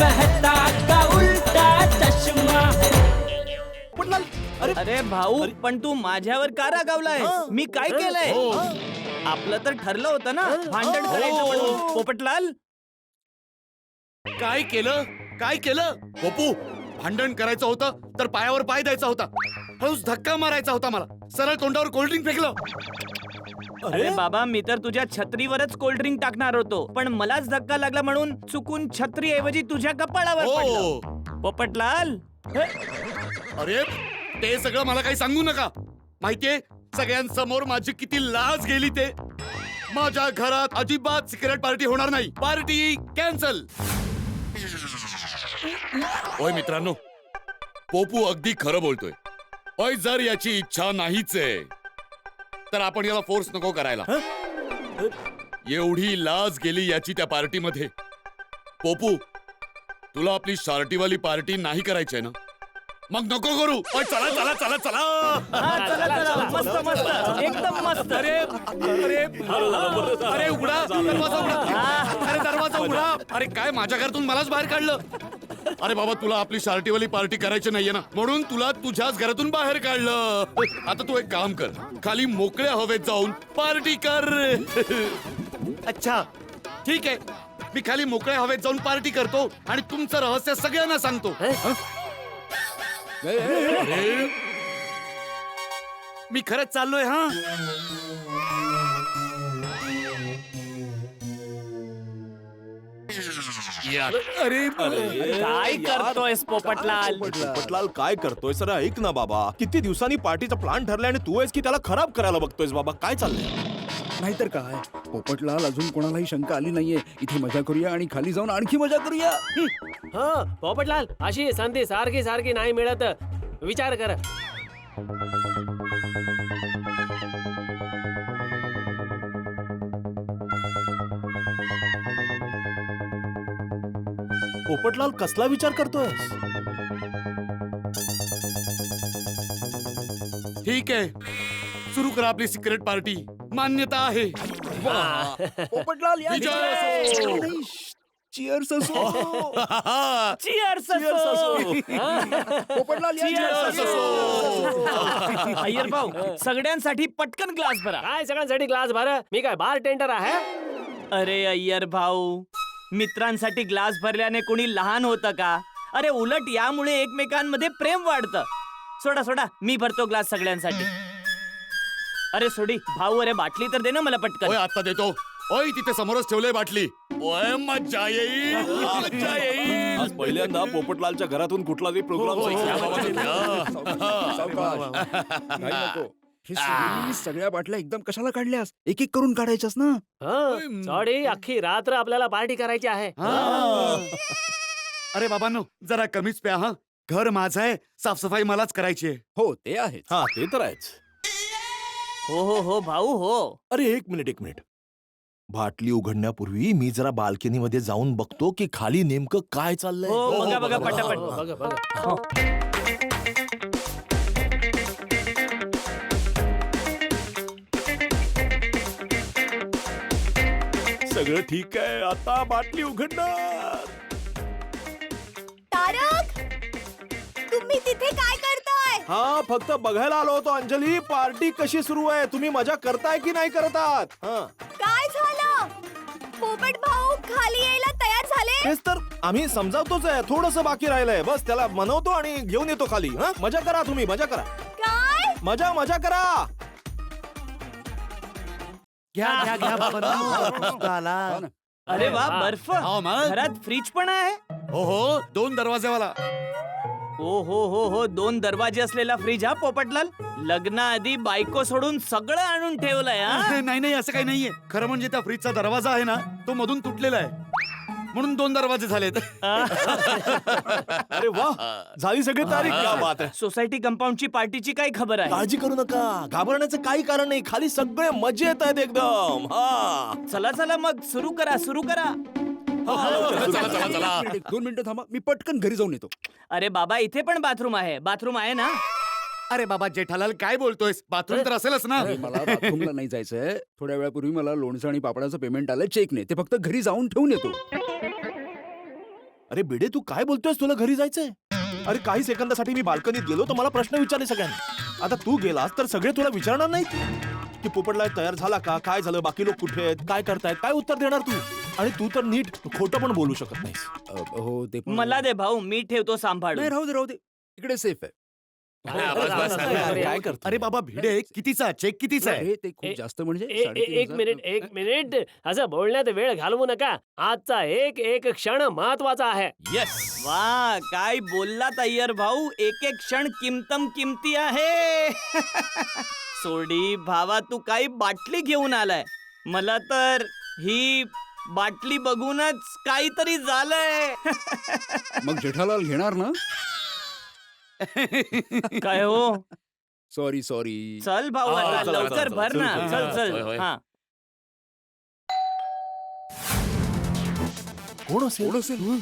मेहता का उल्टा चश्मा। पोपटलाल अरे अरे भाऊ पण तू माझ्यावर का रागावलाय मी काय केलंय? हो. आपलं तर ठरलं होतं ना भांडण करायचं म्हणून. पोपटलाल? काय केलं? काय केलं? पप्पू भांडण करायचं होतं तर पायावर पाय द्यायचा होता. हळूच धक्का मारायचा होता मला. सरळ तोंडावर कोल्ड्रिंक फेकलं. अरे बाबा मी तर तुझ्या छत्रीवरच कोल्ड्रिंक टाकणार होतो. पण मलाच धक्का लागला म्हणून चुकून छत्री ऐवजी तुझ्या कपाळावर पडलं. हो? पोपटलाल अरे ते सगळं मला काही सांगू नका. माहितीये सगळ्यांसमोर माझी किती लाज गेली ते. माझ्या घरात अजिबात सिक्रेट पार्टी होणार नाही. पार्टी कॅन्सल ओय मित्रांनो पोपू अगदी खरं बोलतोय. ओय जर याची इच्छा नाहीच आहे. तर आपण याला फोर्स नको करायला. एवढी लाज गेली याची त्या पार्टीमध्ये. पोपू तुला आपली शार्टीवाली पार्टी नाही करायची आहे ना? मग नको करू. ओय, चला चला चला चला. हा, चला, चला. मस्त मस्त. एकदम मस्त. अरे अरे अरे उघडा. दरवाजा उघडा. अरे दरवाजा उघडा. अरे काय माझ्या घरातून मलाच बाहेर काढलं? अरे बाबा तुला आपली शार्टीवाली पार्टी करायची नाहीये ना. म्हणून तुला तुझ्याच घरातून बाहेर काढलं. आता तू एक काम कर. खाली मोकळ्या हवेत जाऊन पार्टी कर. अच्छा. ठीक आहे. मी खाली मोकळ्या हवेत जाऊन पार्टी करतो आणि तुमचं रहस्य सगळ्यांना सांगतो. हं? मी खरंच चाललोय हा? अरे काय करतोयस पोपटलाल? पोपटलाल? काय करतोय सर ऐक ना बाबा. किती दिवसांनी पार्टीचा प्लान ठरलाय आणि तू आहेस की त्याला खराब करायला बघतोयस बाबा? काय चाललंय? नाहीतर काय? पोपटलाल अजून कोणालाही शंका आली नाहीये. इथे मजा करूया आणि खाली जाऊन आणखी मजा करूया. हा पोपटलाल अशी संधी सारखी सारखी नाही मिळत. विचार कर. पोपटलाल कसला विचार करतोयस? ठीक आहे. सुरू करा आपली सिक्रेट पार्टी मान्यता आहे. पोपटलाल या विजय! चिअर्स असो. Cheers पोपटलाल या Cheers cheers असो. अय्यर भाऊ सगळ्यांसाठी पटकन ग्लास भरा. काय सगळ्यांसाठी ग्लास भर? मी काय बार टेंडर आहे? अरे अय्यर भाऊ. मित्रांसाठी ग्लास भरल्याने कोणी लहान होतं का? अरे उलट यामुळे एकमेकांमध्ये प्रेम वाढतं. सोडा सोडा मी भरतो ग्लास सगळ्यांसाठी. अरे सोडी भाऊ अरे बाटली तर दे ना मला ओय पटकन आता देतो. ओय तिथे समोरच ठेवलंय बाटली. ओय मज्जा येईल. मज्जा येईल. आज पहिल्यांदा पोपटलालच्या घरातून कुठला तरी प्रोग्राम हो, हा. सावकाश. नको. हे सगळी सगळ्या बाटल्या एकदम कशाला काढल्यास? एक एक करून काढायच्यास ना? सॉरी अख्खी रात्र आपल्याला पार्टी करायची आहे. हा. अरे बाबांनो जरा कमीच प्या हा. घर माझं आहे साफसफाई मलाच करायची आहे. हो ते आहे हा ते तर आहेच. हो हो हो भाऊ हो. अरे एक मिनिट एक मिनिट. बाटली उघडण्यापूर्वी मी जरा बाल्कनी मध्ये जाऊन बघतो की खाली नेमकं काय चाललंय? हो बघा बघा बघा, पटापट. हो, बघा. बघा सगळं ठीक आहे. आता बाटली उघडणार. तारक तुम्ही तिथे काय करताय? हा फक्त बघायला आलो होतो अंजली. पार्टी कशी सुरू आहे? तुम्ही मजा करताय की नाही करतात हा. काय झालं? पोपट भाऊ खाली यायला तयार झाले? तेच तर आम्ही समजावतोच आहे. थोडस बाकी राहिलंय. बस त्याला मनवतो आणि घेऊन येतो खाली. हा? मजा करा तुम्ही मजा करा. काय? मजा मजा करा. घ्या घ्या घ्या बाबांनो. आला. हा. अरे वा. बर्फ. हो मग? घरात फ्रीज पण आहे? हो हो. दोन दरवाजेवाला. हो हो हो हो. दोन दरवाजे असलेला फ्रीज हा पोपटलाल? लग्नाआधी बायको सोडून सगळं आणून ठेवलंय हा? नाही नाही असं काही नाहीये. खरं म्हणजे त्या फ्रीजचा दरवाजा आहे ना तो मधून तुटलेला आहे. म्हणून दोन दरवाजे झालेत. अरे वा झाली सगळी तारीख. क्या बात आहे. सोसायटी कंपाऊंडची पार्टीची काय खबर आहे. काळजी करू नका. घाबरण्याचं काही कारण नाही. खाली सगळे मजेत आहेत एकदम. हा. चला चला मग सुरू करा सुरू करा. चला. चला. दोन मिनिटं थांबा. मी पटकन घरी जाऊन येतो. अरे बाबा इथे पण बाथरूम आहे. बाथरूम आहे ना? अरे बाबा जेठालाल काय बोलतोयस? बाथरूम तर असेलच ना. अरे, मला बाथरूमला नाही जायचंय. थोड्या वेळापूर्वी मला लोणचं आणि पापडाचं पेमेंट आलं चेकने ते फक्त घरी जाऊन ठेवून येतो. अरे बेडे तू काय बोलतोयस? तुला घरी जायचंय? अरे काही सेकंदासाठी मी बाल्कनीत गेलो तर मला प्रश्न विचारले सगळ्यांनी. आता तू गेलास तर सगळे तुला विचारणार नाहीत? की पोपटलाय तयार झाला का? काय झालं? बाकी लोक कुठे आहेत? काय करतायत? काय उत्तर देणार तू? आणि तू तर नीट खोटं पण बोलू शकत नाहीस. अ, हो ते पण- मला दे भाऊ मी ठेवतो सांभाळून. नाही राहू दे राहू दे. इकडे सेफ आहे. अरे, बस, काय करतो? अरे बाबा भिडे कितीचा चेक कितीचा आहे? हे ते खूप ए- जास्त म्हणजे ए- ए- साडेतीन एक हजार. मिनिट एक मिनिट. असं बोलण्यात वेळ घालवू नका. आजचा एक एक क्षण महत्त्वाचा आहे. येस वा काय बोललात अय्यर भाऊ? एक एक क्षण किमतम किमती आहे. सोडी भावा तू काही बाटली घेऊन आलाय. मला तर ही बाटली बघूनच काहीतरी झालंय. मग जेठालाल घेणार ना? काय हो? सॉरी सॉरी चल भाऊ हा, आता चला, चला, लवकर चला, भर चल, ना. चल, चल होय, चल. होय. हा. कोण असेल? कोण असेल?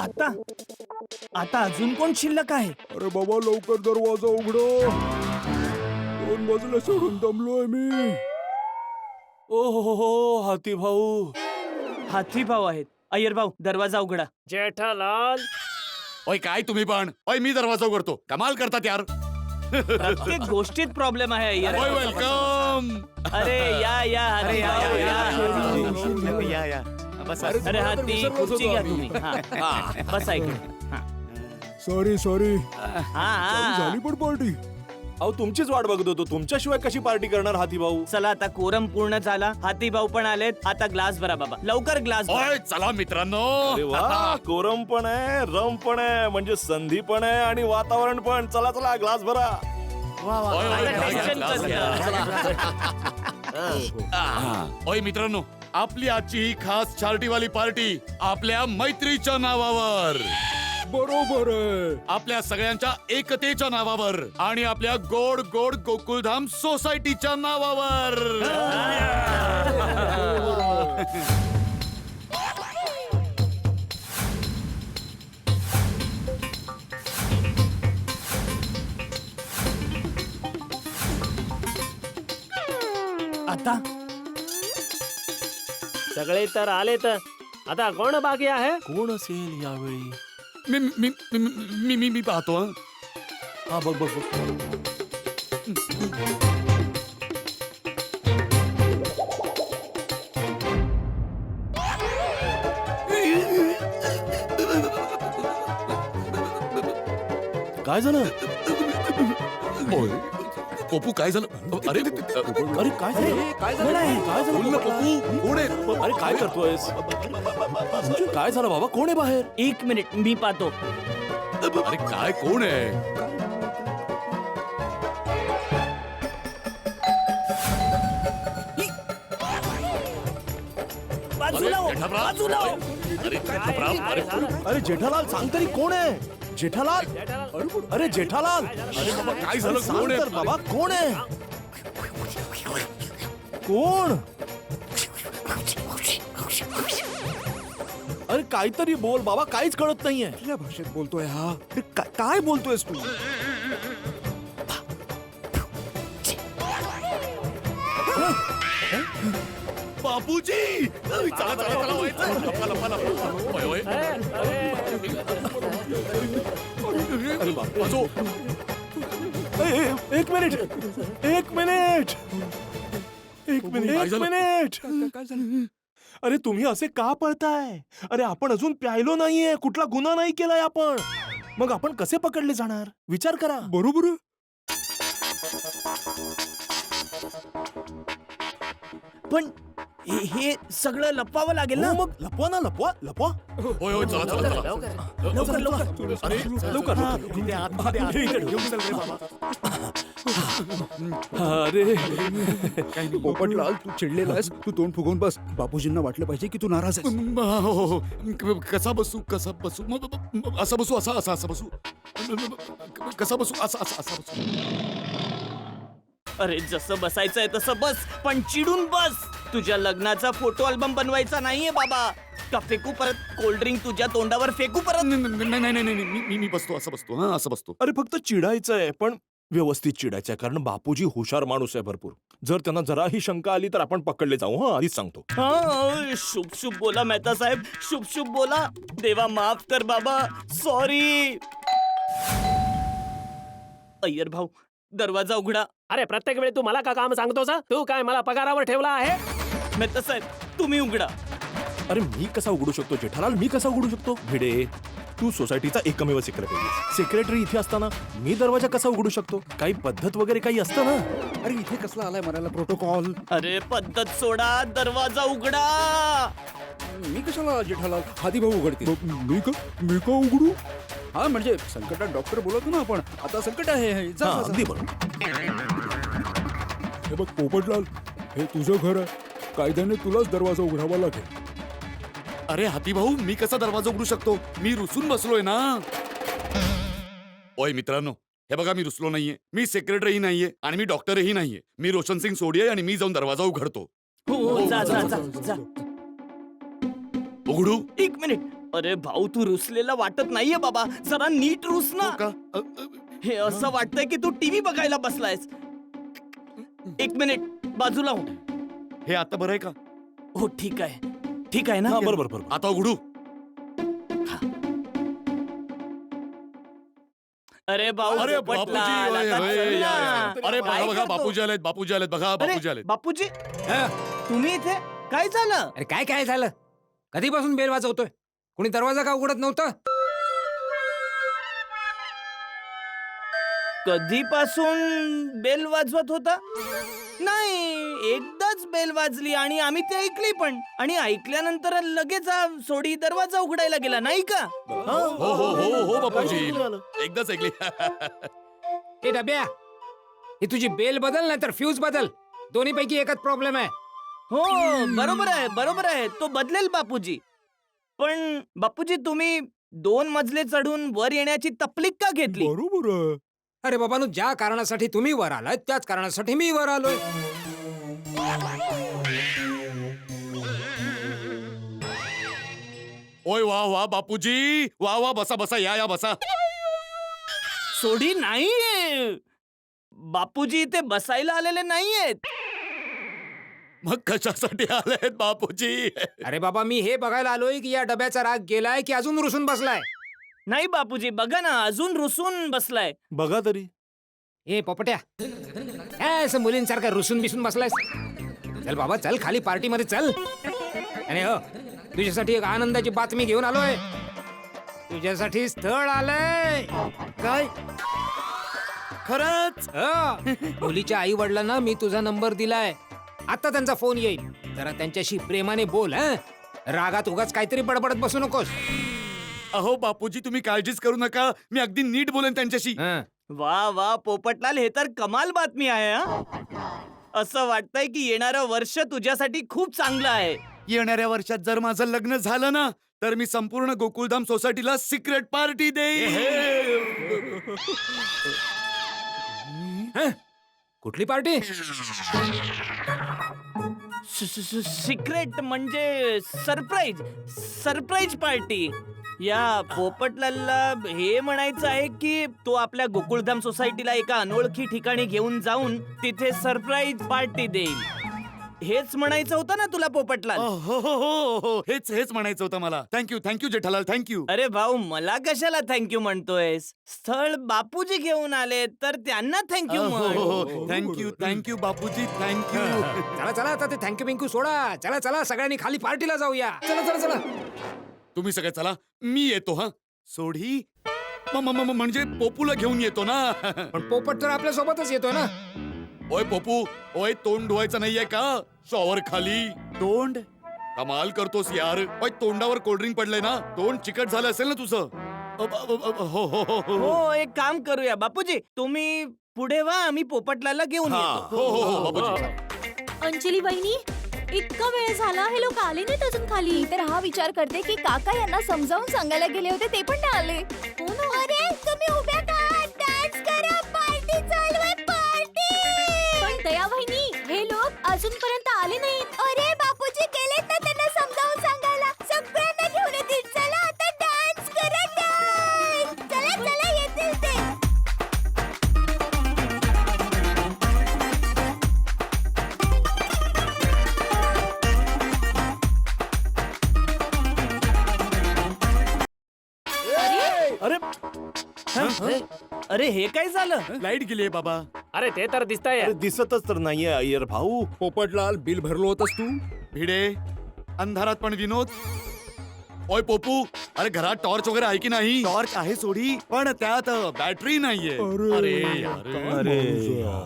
आता? आता अजून कोण शिल्लक आहे? अरे बाबा लवकर दरवाजा उघडो. दोन बाजूला सोडून दमलोय मी. ओ हो हो हाती भाऊ. हाती भाऊ आहेत. अय्यर भाऊ दरवाजा उघडा. जेठालाल. ओय काय तुम्ही पण? ओय मी दरवाजा उघडतो. कमाल करतात यार. प्रत्येक गोष्टीत प्रॉब्लेम आहे अय्यर. ओय. वेलकम अरे या या हाती भाऊ, या. या या बस. अरे, अरे हाती विसरलोच खुर्ची घ्या. तुम्ही. हा. बसा इकडे. हा. सॉरी सॉरी हा, हा झाली पण पार्टी. अहो तुमचीच वाट बघत होतो. तुमच्याशिवाय कशी पार्टी करणार हाती भाऊ? चला आता कोरम पूर्ण झाला. हाती भाऊ पण आलेत. आता ग्लास भरा बाबा. लवकर ग्लास भरा. ओय चला मित्रांनो. अरे वा कोरम पण आहे रम पण आहे म्हणजे संधी पण आहे आणि वातावरण पण. चला चला ग्लास भरा. ओय, ओय, आता घ्या, घ्या, tension glass कसलं? घ्या. ओय मित्रांनो आपली आजची ही खास चार्टीवाली पार्टी आपल्या मैत्रीच्या नावावर. बरोबर आहे. आपल्या सगळ्यांच्या एकतेच्या नावावर आणि आपल्या गोड गोड गोकुळधाम सोसायटीच्या नावावर. आता? सगळे तर आलेत. आता कोण बाकी आहे? कोण असेल यावेळी? मी मी मी मी मी मी पाहतो हं. हा बघ बघ बघ. काय झालं? ओय पप्पू काय झालं? अरे अरे काय झालं? काय आहे? काय झालं? बोल ना पप्पू कोण आहे? अरे काय करतोयस? काय झालं बाबा? कोण आहे बाहेर? एक मिनिट मी पाहतो. अरे काय कोण आहे? बाजूला हो, बाजूला हो. अरे जेठालाल सांग तरी कोण आहे? जेठालाल? अरे जेठालाल! अरे बाबा काय झालं? कोण आहे? बाबा कोण आहे? कोण? अरे काहीतरी बोल बाबा काहीच कळत नाहीये. कुठल्या भाषेत बोलतोय हा? अरे, काय बोलतोयस तू? बापूजी! अरे, चला चला चला ओय, चला, लपा, लपा, लपा. ओय, ओय. अरे बाप, वाचो. ए, ए, एक मिनिट. एक मिनिट. एक मिनिट. काय एक झालं? मिनिट. काय- काय झालं? अरे तुम्ही असे का पळताय? अरे आपण अजून प्यायलो नाहीये. कुठला गुन्हा नाही केलाय आपण. मग आपण कसे पकडले जाणार? विचार करा. बरोबर. पण हे हे सगळं लपवावं लागेल ना? हो, मग लपवा ना लपवा लपवा. ओय, ओय, चला चला चला. लवकर लवकर. अरे लवकर. अरे. पोपटलाल तू चिडलेला आहेस. तू तोंड फुगवून बस. बापूजींना वाटलं पाहिजे की तू नाराज आहेस. म, हो, हो, हो. क- कसा बसू कसा बसू? म- म- म- असा बसू असा असा असा बसू. कसा बसू असा असा असा बसू. अरे जसं बसायचंय तसं बस पण चिडून बस. तुझ्या लग्नाचा फोटो अल्बम बनवायचा नाहीये बाबा. का फेकू परत? कोल्ड ड्रिंक तुझ्या तोंडावर फेकू परत? नाही नाही नाही नाही, नाही, मी- मी मी बसतो असं बसतो हा असं बसतो. अरे फक्त चिडायचंय पण व्यवस्थित चिडायचं आहे, कारण बापूजी हुशार माणूस आहे भरपूर. जर त्यांना जराही शंका आली तर आपण पकडले जाऊ हा आधीच सांगतो. हा, शुभ शुभ बोला मेहता साहेब. शुभ शुभ बोला. देवा माफ कर बाबा. सॉरी अय्यर भाऊ दरवाजा उघडा. अरे प्रत्येक वेळी तू मला का काम सांगतोस हं? तू काय मला पगारावर ठेवला आहे? मेहता साहेब तुम्ही उघडा. अरे मी कसा उघडू शकतो जेठालाल? मी कसा उघडू शकतो? भिडे तू सोसायटीचा एकमेव सेक्रेटरी सेक्रेटरी इथे असताना मी दरवाजा कसा उघडू शकतो? काही पद्धत वगैरे काही असतं ना? अरे इथे कसला आलाय मरायला प्रोटोकॉल अरे पद्धत सोडा दरवाजा उघडा. मी कशाला जेठालाल? हाती भाऊ उघडते. मी का मी का उघडू? हा म्हणजे संकटात डॉक्टर बोलतो ना आपण आता संकट आहे. हे. जा, जा, हे बघ पोपटलाल हे तुझं घर आहे. कायद्याने तुलाच दरवाजा उघडावा लागेल. अरे हाती भाऊ मी कसा दरवाजा उघडू शकतो? मी रुसून बसलोय ना. ओय मित्रांनो हे बघा मी रुसलो नाहीये. मी सेक्रेटरीही नाहीये आणि मी डॉक्टरही नाहीये. मी रोशन सिंग सोडी आहे आणि मी जाऊन दरवाजा उघडतो. हो हो, जा जा जा जा. उघडू? एक मिनिट अरे भाऊ तू रुसलेला वाटत नाहीये बाबा. जरा नीट रुस ना. हो का? अ, अ, हे असं वाटतंय की तू टीव्ही बघायला बसलायस. एक मिनिट बाजूला हो. हे आता बरं आहे का? हो ठीक आहे. ठीक आहे ना? हा बरोबर बरोबर आता उघडू. अरे भाऊ अरे झोपटला. बापूजी. अरे बघा काय बघा करतो? बापूजी आलेत बापूजी आलेत बघा अरे, बापूजी आलेत. बापूजी? हा, तुम्ही इथे? काय झालं? अरे काय काय झालं? कधीपासून बेल वाजवतोय? कोणी दरवाजा का उघडत नव्हतं? कधीपासून बेल वाजवत होता? नाही एकदाच बेल वाजली आणि आम्ही ते ऐकली पण. आणि ऐकल्यानंतर लगेच हा सोडी दरवाजा उघडायला गेला नाही का? हो हो हो हो बापूजी. काय झालं? एकदाच ऐकली. ए डब्या ही तुझी बेल बदल नाही तर फ्यूज बदल. दोन्ही पैकी एकच प्रॉब्लेम आहे. हो बरोबर आहे बरोबर आहे. तो बदलेल बापूजी. पण बापूजी तुम्ही दोन मजले चढून वर येण्याची तपलीक का घेतली? बरोबर आहे. अरे बाबांनो ज्या कारणासाठी तुम्ही वर आलाय त्याच कारणासाठी मी वर आलोय. ओय वा वा बापूजी. वा वा बसा बसा या या बसा. सोडी नाहीये. बापूजी इथे बसायला आलेले नाहीयेत. मग कशासाठी आलेत बापूजी? अरे बाबा मी हे बघायला आलोय की या डब्याचा राग गेलाय की अजून रुसून बसलाय? नाही बापूजी बघा ना अजून रुसून बसलाय. बघा तरी. ए पोपट्या. काय असं मुलींसारखं रुसून बिसून बसलायस? चल बाबा चल खाली पार्टीमध्ये चल. आणि हो तुझ्यासाठी एक आनंदाची बातमी घेऊन आलोय. तुझ्यासाठी स्थळ आलंय. काय? खरंच? हो, मुलीच्या आई वडिलांना मी तुझा नंबर दिलाय. आता त्यांचा फोन येईल. जरा त्यांच्याशी प्रेमाने बोल हं? रागात उगाच काहीतरी बडबडत बसू नकोस. अहो बापूजी तुम्ही काळजीच करू नका. मी अगदी नीट बोलेन त्यांच्याशी. हं. वा वा पोपटलाल हे तर कमाल बातमी आहे हा? असं वाटतंय की येणारं वर्ष तुझ्यासाठी खूप चांगलं आहे. येणाऱ्या वर्षात जर माझं लग्न झालं ना तर मी संपूर्ण गोकुळधाम सोसायटीला सिक्रेट पार्टी देईन. कुठली पार्टी सिक्रेट म्हणजे सरप्राईज सरप्राईज पार्टी या पोपटलालला हे म्हणायचं आहे की तो आपल्या गोकुळधाम सोसायटीला एका अनोळखी ठिकाणी घेऊन जाऊन तिथे सरप्राईज पार्टी देईल. हेच म्हणायचं होतं ना तुला पोपटलाल? हो हो हो हो हेच हेच म्हणायचं होतं मला. थँक्यू थँक्यू जेठालाल थँक्यू अरे भाऊ मला कशाला थँक्यू म्हणतोयस? स्थळ बापूजी घेऊन आले तर त्यांना थँक्यू हो म्हण. हो थँक्यू थँक्यू बापूजी थँक्यू चला चला आता ते थँक्यू बिंकू सोडा. चला चला सगळ्यांनी खाली पार्टीला जाऊया. चला चला चला. तुम्ही सगळे चला मी येतो हा. सोडी म- म- म- म्हणजे पोपूला घेऊन येतो ना. पण पोपट तर आपल्या सोबतच येतोय ना. ओय पोपू ओय तोंड धुवायचं नाहीये का? शॉवर खाली. तोंड? कमाल करतोस यार. ओय तोंडावर कोल्ड्रिंक पडलंय ना. तोंड चिकट झालं असेल ना तुझं? अब- अब- अब- हो हो हो हो. हो एक काम करूया. बापूजी तुम्ही पुढे व्हा आम्ही पोपटलाला घेऊन हा. येतो. हो हो हो बापूजी. अंजली वहिनी इतका वेळ झाला? हे लोक आले नाहीत अजून खाली. तर हा विचार करते की काका यांना समजावून सांगायला गेले होते ते पण नाही आले. हो अरे तुम्ही उभ्या अरे हे काय झालं? लाइट गेलीये बाबा. अरे ते तर दिसतंय. अरे दिसतच तर नाहीये अय्यर भाऊ. पोपटलाल बिल भरलो होतस तू? भिडे. अंधारात पण विनोद. ओय पोपू अरे घरात टॉर्च वगैरे आहे की नाही? टॉर्च आहे सोडी पण त्यात बॅटरी नाहीये. अरे यार. अरे.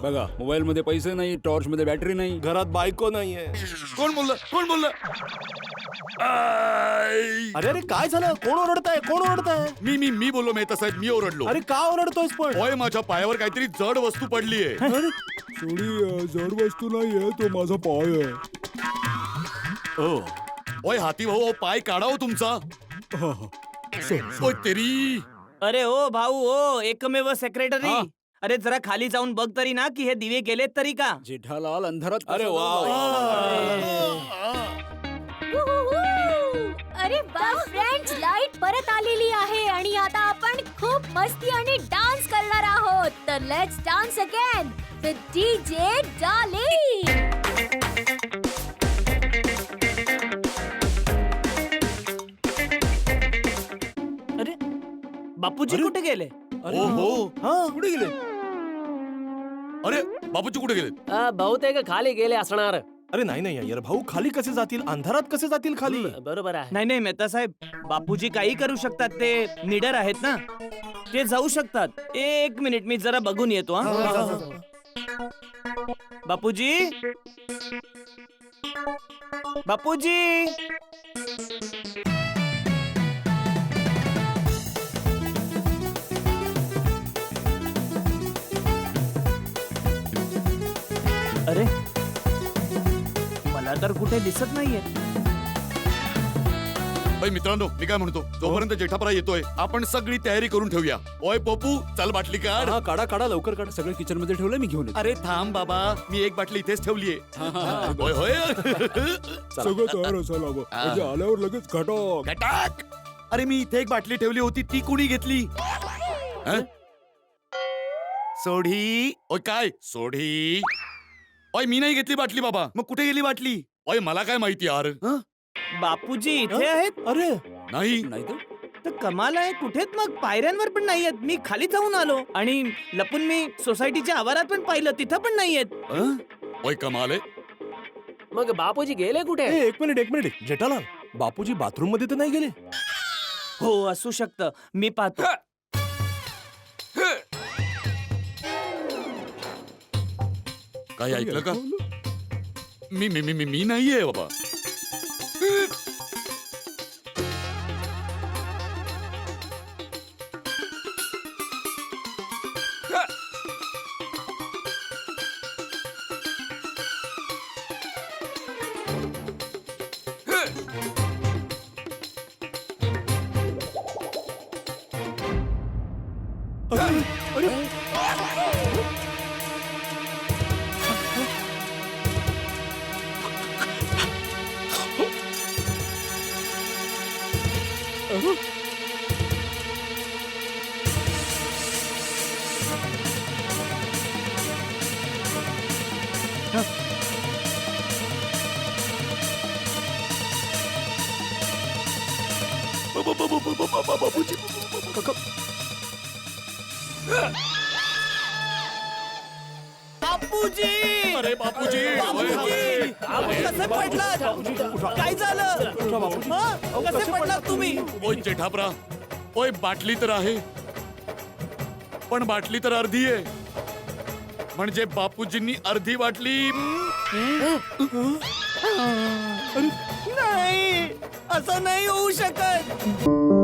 बघा मोबाईल मध्ये पैसे नाही टॉर्च मध्ये बॅटरी नाही. घरात बायको नाहीये. कोण बोललं? कोण बोललं? आय. अरे अरे काय झालं? कोण ओरडताय? कोण ओरडताय? मी मी मी बोललो मेहता साहेब मी ओरडलो. अरे का ओरडतोयस पण? ओय माझ्या पायावर काहीतरी जड वस्तू पडलीये. थोडी जड वस्तू नाहीये तो माझा पाय आहे. ओ. ओय हाती भाऊ ओ पाय काढा हो तुमचा. ओय तेरी. अरे ओ भाऊ ओ एकमेव सेक्रेटरी हा. अरे जरा खाली जाऊन बघ तरी ना की हे दिवे गेलेत तरी का? जेठालाल अंधारात अरे वा? अरे वा फ्रेंड्स लाइट परत आलेली आहे आणि आता आपण खूप मस्ती आणि डान्स करणार आहोत. तर let's dance again with DJ डाली बापूजी कुठे गेले? ओ हो हा. कुठे गेले? अरे बापूजी कुठे गेले अ, बहुतेक खाली गेले असणार. अरे नाही नाही अय्यर भाऊ खाली कसे जातील? अंधारात कसे जातील खाली? बरोबर आहे. नाही नाही मेहता साहेब बापूजी काही करू शकतात ते निडर आहेत ना. ते जाऊ शकतात. एक मिनिट मी जरा बघून येतो हा. बापूजी? बापूजी? मला तर कुठे दिसत नाहीये. ओय मित्रांनो मी काय म्हणतो? जोपर्यंत जेठापरा येतोय आपण सगळी तयारी करून ठेवूया. ओय पोपू चल बाटली काढ. हा काढा काढा लवकर काढा. सगळं किचनमध्ये ठेवलं मी घेऊन येतो. अरे थांब बाबा. मी एक बाटली इथेच ठेवलीये होय. होय सगळं तयार असायला हवं. म्हणजे आल्यावर लगेच घटक गटाक अरे मी इथे एक बाटली ठेवली होती ती कुणी घेतली? हं? सोढी. ओय काय? सोढी. ओय मी नाही घेतली बाटली बाबा. मग कुठे गेली बाटली? ओय मला काय माहिती यार? हं? बापूजी इथे आहेत? अरे! नाही. नाही तर? तर कमाल आहे कुठेच मग? पायऱ्यांवर पण नाहीयेत मी खाली जाऊन आलो. आणि लपून मी सोसायटीच्या आवारात पण पाहिलं तिथं पण नाहीयेत हं? ओय कमाल आहे. मग बापूजी गेले कुठे? ए, एक मिनिट एक मिनिट. जेठालाल बापूजी बाथरूममध्ये तर नाही गेले? हो असू शकतं. मी पाहतो. काय ऐकलं का? मी मी मी मी- मी नाहीये बाबा बापूजी! अरे बापूजी! बापूजी! कसे पडलात? काय झालं? हं? कसे पडलात तुम्ही? ओय जेठापरा. ओय बाटली तर आहे. पण बाटली तर अर्धी आहे. म्हणजे बापूजींनी अर्धी बाटली नाही असं नाही होऊ शकत.